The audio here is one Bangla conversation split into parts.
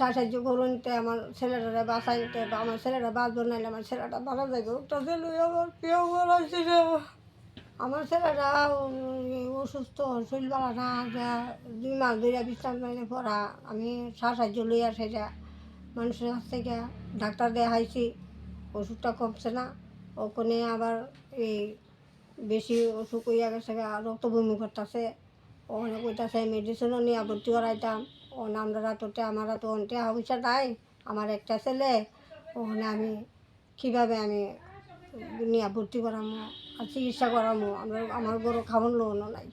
সাহায্য করুন, তে আমার ছেলেটা বাঁচাইতে বা আমার ছেলেটা বাঁচবো, নাইলে আমার ছেলেটা ভালো যাবে ওটা ছেলে আমার প্রিয় বলাইছে আমার ছেলেটা অসুস্থ, শরীর ভালো না, যা দুই মাস ধরে বিশ্রাম মানে পড়া। আমি সাহায্য লইয়া সেটা মানুষের কাছ থেকে ডাক্তার দেখাইছি, ওষুধটা কমছে না। ওখানে আবার এই বেশি অসুখ হইয়া গেছে রক্ত বমি করতেছে। ওখানে কইতাছে মেডিসিনও নিয়ে ভর্তি করাইতাম। ও আমরা তোতে আমার তো অন্টে পয়সা নাই আমার একটা ছেলে ওখানে আমি কীভাবে আমি নিয়ে ভর্তি করামো আর চিকিৎসা করামো? আমরা আমার বড় খাওয়ান লোনও নাই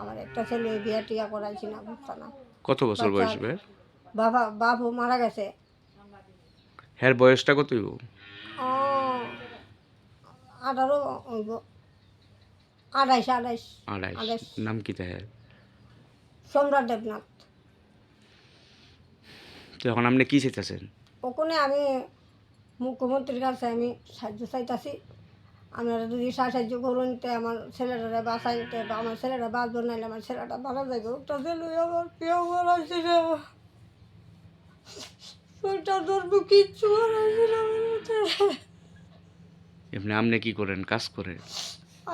আমার একটা ছেলে বিয়া টিয়া করাইছি না বুঝছে না। কত বছর বয়স ভাই বাবা বাবু মারা গেছে। হ্যার বয়সটা কত হইব? আঠারো হইব। আড়াইশ আড়াইশ আড়াইশ। নাম কি তাই সম্রাট দেবনাথ। তো এখন আপনি কি চাইতেছেন? ওখানে আমি মুখ্যমন্ত্রীর কাছে আমি সাহায্য চাইতাছি। আপনারা যদি সাহায্য করুন তে আমার ছেলেটা বাঁচাইতে বা আমার ছেলেটা বাঁচবো নাইলে আমার ছেলেটা ভালো যাবে ওটা ছেলে আমার প্রিয় বলাইছে রে? ওইটা ধরবো কিচ্ছু বলাইছে না আমার মধ্যে। এমনি আপনি কি করেন? কাজ করে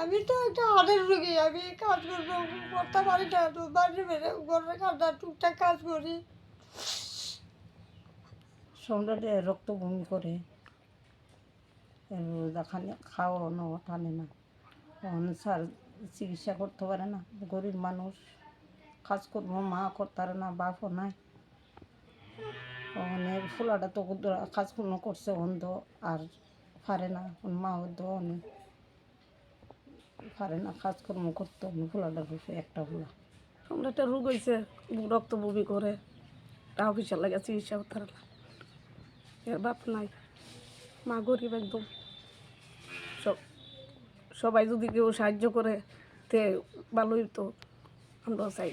আমি তো একটা হাটের রুগী। আমি কাজ করব করতে পারি না। তো বাড়ি বেড়ে ঘরের কাজটা টুকটাক কাজ করি। সম্রাটে রক্ত বমি করে খানে খাওয়ানো টানে না। তখন স্যার চিকিৎসা করতে পারে না। গরিব মানুষ কাজ করব মা করতে না, বাপও নাই। ওখানে ফুলাটা তো কাজ কোনো করছে অন্ধ, আর পারে না। মা অন্ধ অনেক পারে না, কাজকর্ম করতে। ফুলাটা রূপে একটা ফুলা। আমরা রোগ হয়েছে রক্ত বমি করে টাকা পয়সা লাগে চিকিৎসা করতে না। এর বাপ নাই। মা গরিব একদম। সব সবাই যদি কেউ সাহায্য করে, তে ভালোই তো। আমরা চাই।